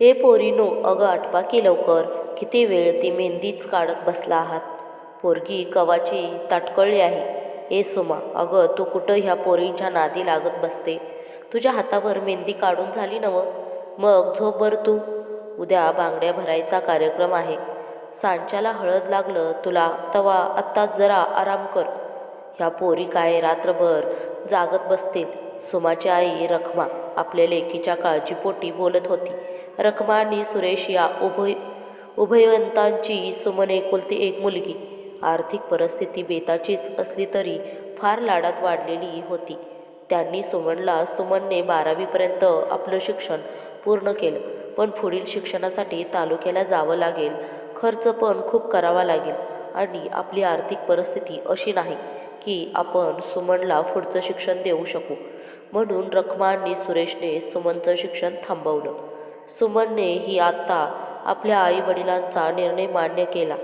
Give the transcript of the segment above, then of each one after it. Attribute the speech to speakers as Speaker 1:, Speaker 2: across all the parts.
Speaker 1: हे पोरीनो अगं आटपा की लवकर. किती वेळ ती मेहंदीच काढत बसला आहात. पोरगी कवाची ताटकळली आहे. ए सुमा अगं तू कुठं ह्या पोरींच्या नादी लागत बसते? तुझ्या हातावर मेहंदी काढून झाली नवं? मग झोप बरं तू? उद्या बांगड्या भरायचा कार्यक्रम आहे. सांच्याला हळद लागलं तुला तवा आत्ताच जरा आराम कर. ह्या पोरी काय रात्रभर जागत बसतील? सुमाची आई रखमा आपल्या लेकीच्या काळजीपोटी बोलत होती. रखमानी सुरेश या उभय उभयवंतांची सुमन एकुलती एक मुलगी. आर्थिक परिस्थिती बेताचीच असली तरी फार लाडात वाढलेली होती. त्यांनी सुमनला सुमनने बारावीपर्यंत आपलं शिक्षण पूर्ण केलं. पण पुढील शिक्षणासाठी तालुक्याला जावं लागेल खर्च पण खूप करावा लागेल आणि आपली आर्थिक परिस्थिती अशी नाही की आपण सुमनला पुढचं शिक्षण देऊ शकू. म्हणून रखमा सुरेशने सुमनचं शिक्षण थांबवलं. सुमनने ही आत्ता आपल्या आईवडिलांचा निर्णय मान्य केला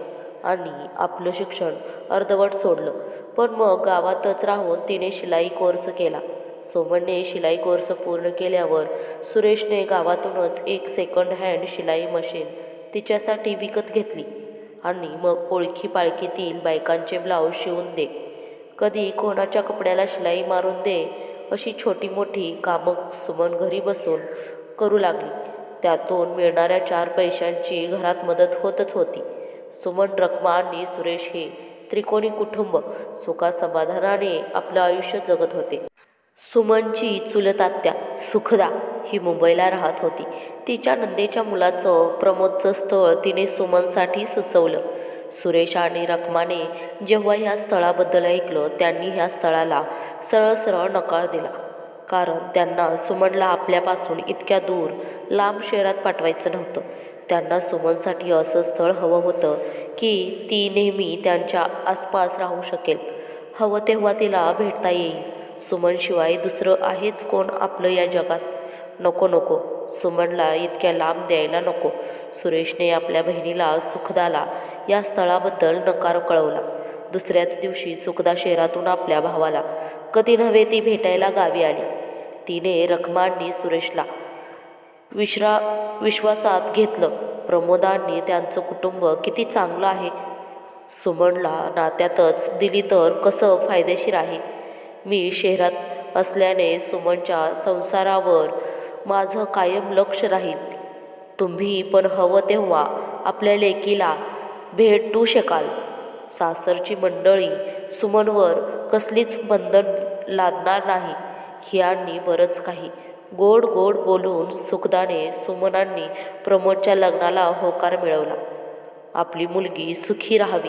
Speaker 1: आणि आपलं शिक्षण अर्धवट सोडलं. पण मग गावातच राहून तिने शिलाई कोर्स केला. सुमनने शिलाई कोर्स पूर्ण केल्यावर सुरेशने गावातूनच एक सेकंड हँड शिलाई मशीन तिच्यासाठी विकत घेतली आणि मग ओळखी पाळखीतील बायकांचे ब्लाऊज शिवून दे. कधी कोणाच्या कपड्याला शिलाई मारून दे अशी छोटी मोठी कामं सुमन घरी बसून करू लागली. त्यातून मिळणाऱ्या चार पैशांची घरात मदत होतच होती. सुमन रखमा आणि सुरेश हे त्रिकोणी कुटुंब सुखासमाधानाने आपलं आयुष्य जगत होते. सुमनची चुलत आत्या सुखदा ही मुंबईला राहत होती. तिच्या नंदेच्या मुलाचं प्रमोदचं स्थळ तिने सुमनसाठी सुचवलं. सुरेश आणि रखमाने जेव्हा ह्या स्थळाबद्दल ऐकलं त्यांनी ह्या स्थळाला सरळ सरळ नकार दिला. कारण त्यांना सुमनला आपल्यापासून इतक्या दूर लांब शहरात पाठवायचं नव्हतं. त्यांना सुमनसाठी असं स्थळ हवं होतं की ती नेहमी त्यांच्या आसपास राहू शकेल. हवं तेव्हा तिला भेटता येईल. सुमनशिवाय दुसरं आहेच कोण आपलं या जगात? नको नको. सुमनला इतक्या लांब द्यायला नको. सुरेशने आपल्या बहिणीला सुखदाला या स्थळाबद्दल नकार कळवला. दुसऱ्याच दिवशी सुखदा शहरातून आपल्या भावाला. कधी नव्हे ती भेटायला गावी आली. तिने रखमांनी सुरेशला विश्रा विश्वासात घेतलं. प्रमोदांनी त्यांचं कुटुंब किती चांगलं आहे? सुमनला नात्यातच दिली तर कसं फायदेशीर आहे? मी शहरात असल्याने सुमनच्या संसारावर माझं कायम लक्ष राहील. तुम्ही पण हवं तेव्हा आपल्या लेकीला भेटू शकाल. सासरची मंडळी सुमनवर कसलीच बंधन लादणार नाही. खियांनी बरंच काही. गोड गोड बोलून सुखदाने सुमनांनी प्रमोदच्या लग्नाला होकार मिळवला. आपली मुलगी सुखी राहावी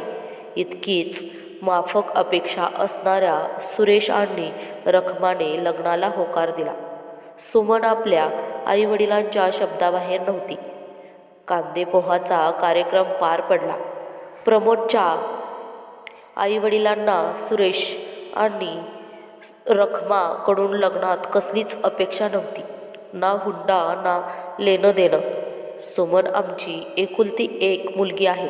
Speaker 1: इतकीच माफक अपेक्षा असणाऱ्या सुरेश आणि रखमाने लग्नाला होकार दिला. सुमन आपल्या आईवडिलांच्या शब्दाबाहेर नव्हती. कांदे पोहाचा कार्यक्रम पार पडला. प्रमोदच्या आईवडिलांना सुरेश आणि रखमाकडून लग्नात कसलीच अपेक्षा नव्हती. ना हुंडा ना लेणं देणं. सुमन आमची एकुलती एक मुलगी आहे.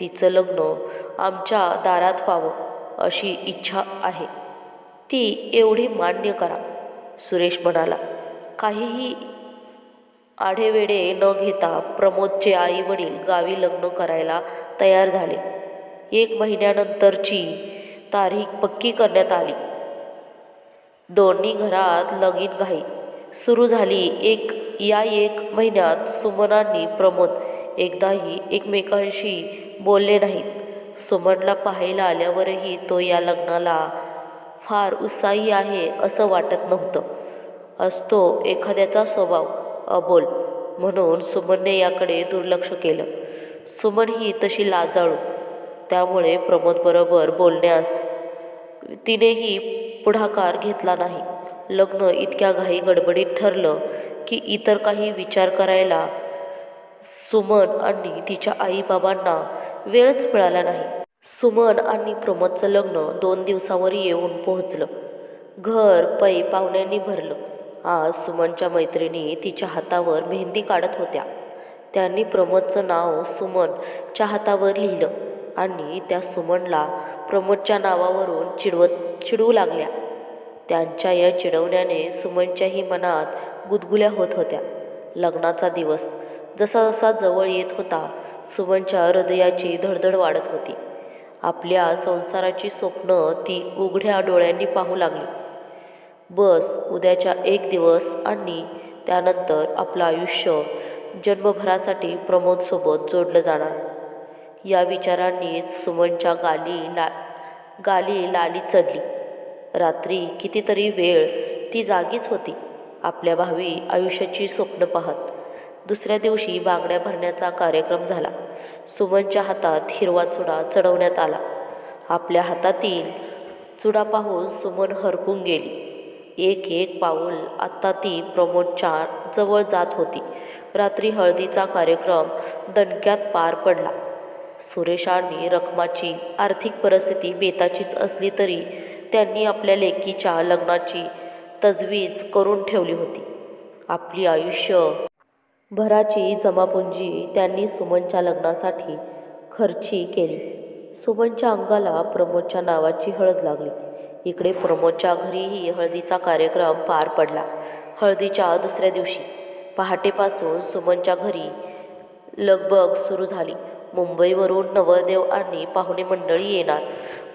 Speaker 1: तिचं लग्न आमच्या दारात व्हावं अशी इच्छा आहे. ती एवढी मान्य करा सुरेश म्हणाला. काहीही आढेवेढे न घेता प्रमोदचे आई वडील गावी लग्न करायला तयार झाले. एक महिन्यानंतरची तारीख पक्की करण्यात आली. दोन्ही घरात लगीन घाई. सुरू झाली एक या एक महिन्यात सुमनांनी प्रमोद एकदाही एकमेकांशी बोलले नाहीत. सुमनला पाहायला आल्यावरही तो या लग्नाला फार उत्साही आहे असं वाटत नव्हतं. असतो एखाद्याचा स्वभाव अबोल म्हणून सुमनने याकडे दुर्लक्ष केलं. सुमन ही तशी लाजाळू. त्यामुळे प्रमोदबरोबर बोलण्यास तिनेही पुढाकार घेतला नाही. लग्न इतक्या घाई गडबडीत ठरलं की इतर काही विचार करायला सुमन आणि तिच्या आईबाबांना वेळच मिळाला नाही. सुमन आणि प्रमोदचं लग्न दोन दिवसावर येऊन पोहोचलं. घर पै पाहुण्यांनी भरलं. आज सुमनच्या मैत्रिणी तिच्या हातावर मेहंदी काढत होत्या. त्यांनी प्रमोदचं नाव सुमनच्या हातावर लिहिलं. आणि त्या सुमनला प्रमोदच्या नावावरून चिडवत चिडवू लागल्या. त्यांच्या या चिडवण्याने सुमनच्याही मनात गुदगुल्या होत होत्या. लग्नाचा दिवस जसा जसा जवळ येत होता सुमनच्या हृदयाची धडधड वाढत होती. आपल्या संसाराची स्वप्न ती उघड्या डोळ्यांनी पाहू लागली. बस उद्याच्या एक दिवस आणि त्यानंतर आपलं आयुष्य जन्मभरासाठी प्रमोदसोबत जोडलं जाणार. या विचारांनीच सुमनच्या गाली ला गाली लाली चढली. रात्री कितीतरी वेळ ती जागीच होती. आपल्या भावी आयुष्याची स्वप्न पाहत. दुसऱ्या दिवशी बांगड्या भरण्याचा कार्यक्रम झाला. सुमनच्या हातात हिरवा चुडा चढवण्यात आला. आपल्या हातातील चुडा पाहून सुमन हरपून गेली. एक एक पाऊल आत्ता ती प्रमोदच्या जवळ जात होती. रात्री हळदीचा कार्यक्रम दणक्यात पार पडला. सुरेश आणि आर्थिक परिस्थिती बेताचीच असली तरी त्यांनी आपल्या लेकीच्या लग्नाची तजवीज करून ठेवली होती. आपली आयुष्य भराची जमापुंजी त्यांनी सुमनच्या लग्नासाठी खर्ची केली. सुमनच्या अंगाला प्रमोदच्या नावाची हळद लागली. इकडे प्रमोदच्या घरीही हळदीचा कार्यक्रम पार पडला. हळदीच्या दुसऱ्या दिवशी पहाटेपासून सुमनच्या घरी लगबग सुरू झाली. मुंबईवरून नवरदेव आणि पाहुणे मंडळी येणार.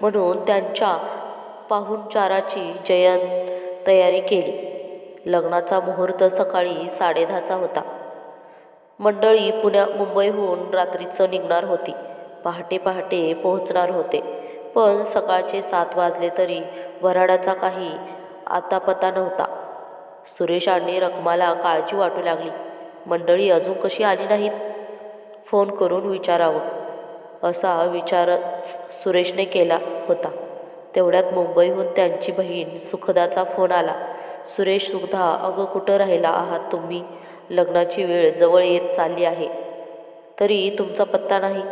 Speaker 1: म्हणून त्यांच्या पाहुणचाराची जयंत तयारी केली. लग्नाचा मुहूर्त सकाळी साडेदहाचा होता. मंडळी पुण्या मुंबईहून रात्रीचं निघणार होती. पहाटे पहाटे पोहोचणार होते. पण सकाळचे सात वाजले तरी वऱ्हाडाचा काही आतापता नव्हता. सुरेश आणि रखमाला काळजी वाटू लागली. मंडळी अजून कशी आली नाहीत? फोन करून विचारावं असा विचारच सुरेशने केला होता. तेवढ्यात मुंबईहून त्यांची बहीण सुखदाचा फोन आला. सुरेश सुखदा अगं कुठं राहिला आहात तुम्ही? लग्नाची वेळ जवळ येत चालली आहे. तरी तुमचा पत्ता नाही.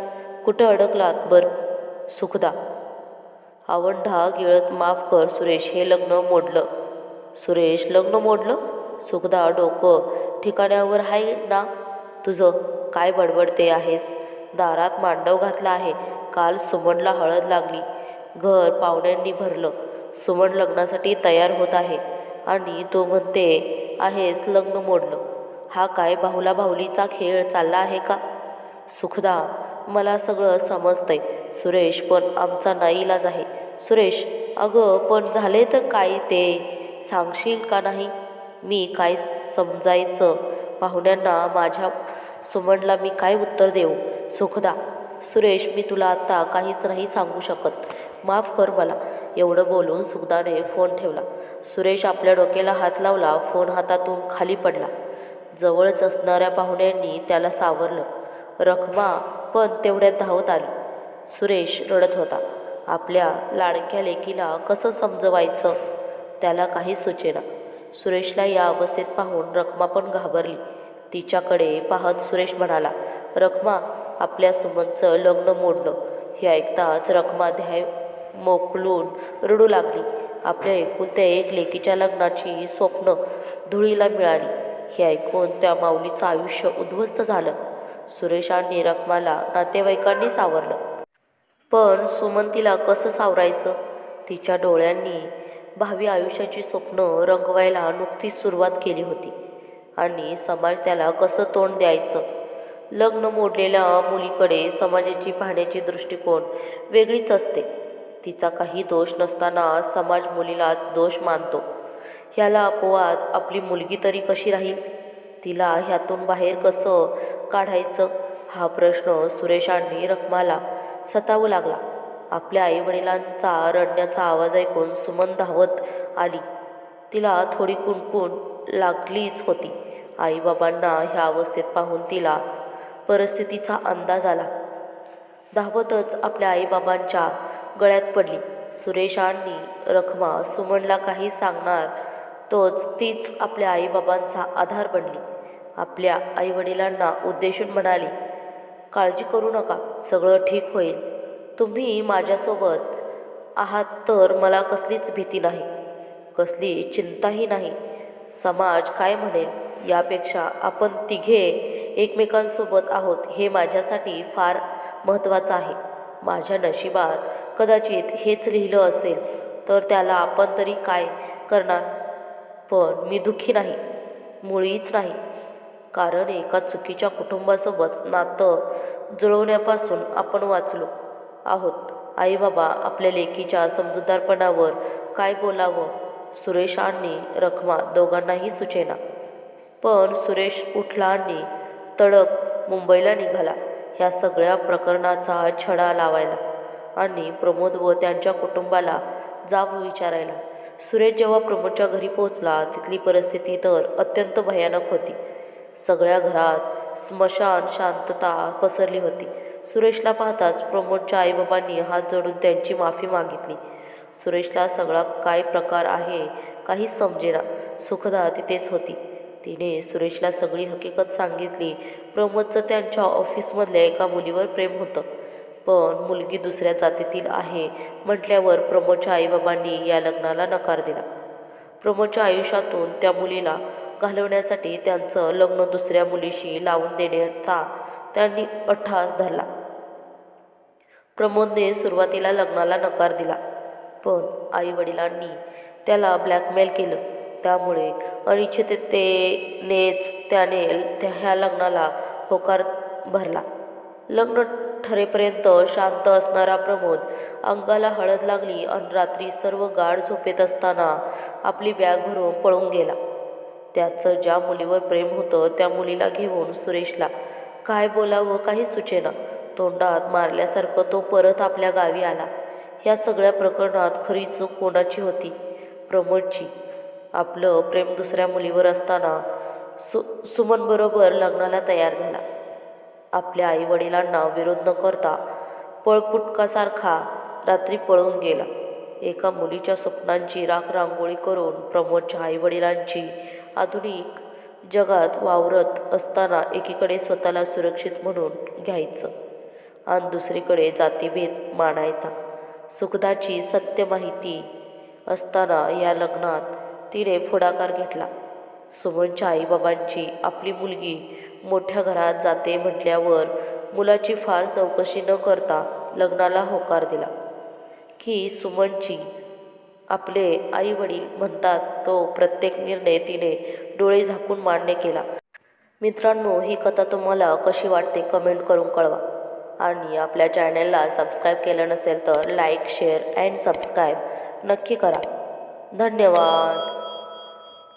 Speaker 1: कुठं अडकलात बरं? सुखदा. आवंढा गिळत माफ कर सुरेश. हे लग्न मोडलं. सुरेश लग्न मोडलं? सुखदा डोकं ठिकाण्यावर आहे ना तुझं? काय बडबडते आहेस? दारात मांडव घातला आहे. काल सुमनला हळद लागली. घर पाहुण्यांनी भरलं. सुमन लग्नासाठी तयार होत आहे. आणि तो म्हणते आहेस लग्न मोडलं. हा काय बाहुला बाहुलीचा खेळ चालला आहे का? सुखदा मला सगळं समजतंय. सुरेश पण आमचा नाईलाज आहे. सुरेश अगं पण झाले तर काय ते? सांगशील का नाही? मी काय समजायचं? पाहुण्यांना माझ्या सुमनला मी काय उत्तर देऊ? सुखदा सुरेश मी तुला आत्ता काहीच नाही सांगू शकत. माफ कर मला. एवढं बोलून सुखदाने फोन ठेवला. सुरेश आपल्या डोक्याला हात लावला फोन हातातून खाली पडला. जवळच असणाऱ्या पाहुण्यांनी त्याला सावरलं. रखमा पण तेवढ्यात धावत आली. सुरेश रडत होता. आपल्या लाडक्या लेकीला कसं समजवायचं? त्याला काही सुचेना. सुरेशला या अवस्थेत पाहून रखमा पण घाबरली. तिच्याकडे पाहत सुरेश म्हणाला रखमा आपल्या सुमनचं लग्न मोडलं. हे ऐकताच रखमा ध्याय मोकलून रडू लागली. आपल्या एकुलत्या एक लेकीच्या लग्नाची स्वप्न धुळीला मिळाली. हे ऐकून त्या माऊलीचं आयुष्य उद्ध्वस्त झालं. सुरेशांनी रखमाला नातेवाईकांनी सावरलं. पण सुमन तिला कसं सावरायचं? तिच्या डोळ्यांनी भावी आयुष्याची स्वप्न रंगवायला नुकतीच सुरुवात केली होती. आणि समाज त्याला कसं तोंड द्यायचं? लग्न मोडलेल्या मुलीकडे समाजाची पाहण्याची दृष्टिकोन वेगळीच असते. तिचा काही दोष नसताना समाज मुलीलाच दोष मानतो. ह्याला अपवाद आपली मुलगी तरी कशी राहील? तिला ह्यातून बाहेर कसं काढायचं? हा प्रश्न सुरेशांनी रखमाला सतावू लागला. आपल्या आईवडिलांचा रडण्याचा आवाज ऐकून सुमन धावत आली. तिला थोडी कुणकुण लागलीच होती. आईबाबांना ह्या अवस्थेत पाहून तिला परिस्थितीचा अंदाज आला. धावतच आपल्या आईबाबांच्या गळ्यात पडली. सुरेशांनी रखमा सुमनला काही सांगणार तोच तीच आपल्या आईबाबांचा आधार बनली. आपल्या आईवडिलांना उद्देशून म्हणाली काळजी करू नका सगळं ठीक होईल. तुम्ही माझ्यासोबत आहात तर मला कसलीच भीती नाही. कसली चिंताही नाही. समाज काय म्हणेल यापेक्षा आपण तिघे एकमेकांसोबत आहोत हे माझ्यासाठी फार महत्त्वाचं आहे. माझ्या नशिबात कदाचित हेच लिहिलं असेल तर त्याला आपण तरी काय करणार? पण मी दुःखी नाही मुळीच नाही. कारण एका चुकीच्या कुटुंबासोबत नातं जुळवण्यापासून आपण वाचलो आहोत. आई बाबा आपल्या लेकीच्या समजूतदारपणावर काय बोलावं? सुरेश आणि रखमा दोघांनाही सुचेना. पण सुरेश उठला आणि तडक मुंबईला निघाला. ह्या सगळ्या प्रकरणाचा छडा लावायला आणि प्रमोद व त्यांच्या कुटुंबाला जाब विचारायला. सुरेश जेव्हा प्रमोदच्या घरी पोहोचला तिथली परिस्थिती तर अत्यंत भयानक होती. सगळ्या घरात स्मशान शांतता पसरली होती. सुरेशला पाहताच प्रमोदच्या आईबाबांनी हात जोडून त्यांची माफी मागितली. सुरेशला सगळा काय प्रकार आहे काहीच समजेना. सुखदा तिथेच होती. तिने सुरेशला सगळी हकीकत सांगितली. प्रमोदचं त्यांच्या ऑफिसमधल्या एका मुलीवर प्रेम होतं. पण मुलगी दुसऱ्या जातीतील आहे म्हटल्यावर प्रमोदच्या आईबाबांनी या लग्नाला नकार दिला. प्रमोदच्या आयुष्यातून त्या मुलीला घालवण्यासाठी त्यांचं लग्न दुसऱ्या मुलीशी लावून देण्याचा त्यांनी अट्ठास धरला. प्रमोदने सुरुवातीला लग्नाला नकार दिला. पण आईवडिलांनी त्याला ब्लॅकमेल केलं. त्यामुळे अनिश्चिततेनेच त्याने त्या ह्या लग्नाला होकार भरला. लग्न ठरेपर्यंत शांत असणारा प्रमोद अंगाला हळद लागली आणि रात्री सर्व गाढ झोपेत असताना आपली बॅग भरून पळून गेला. त्याचं ज्या मुलीवर प्रेम होतं त्या मुलीला घेऊन सुरेशला काय बोलावं काही सुचेना. तोंडात मारल्यासारखं तो परत आपल्या गावी आला. या सगळ्या प्रकरणात खरी चूक कोणाची होती? प्रमोदची. आपलं प्रेम दुसऱ्या मुलीवर असताना सु सुमनबरोबर लग्नाला तयार झाला. आपल्या आईवडिलांना विरोध न करता पळपुटकासारखा रात्री पळून गेला. एका मुलीच्या स्वप्नांची राख रांगोळी करून प्रमोदच्या आईवडिलांची आधुनिक जगात वावरत असताना एकीकडे स्वतःला सुरक्षित म्हणून घ्यायचं आणि दुसरीकडे जातीभेद मानायचा. सुखदाची सत्य माहिती असताना या लग्नात तिने पुढाकार घेतला. सुमनच्या आईबाबांची आपली मुलगी मोठ्या घरात जाते म्हटल्यावर मुलाची फार चौकशी न करता लग्नाला होकार दिला. की सुमनची आपले आई वडील म्हणतात तो प्रत्येक निर्णय तिने डोळे झाकून मान्य केला. मित्रांनो ही कथा तुम्हाला कशी वाटते? कमेंट करून कळवा. आणि आपल्या चॅनलला सबस्क्राईब केलं नसेल तर लाईक शेअर अँड सबस्क्राईब नक्की करा. धन्यवाद.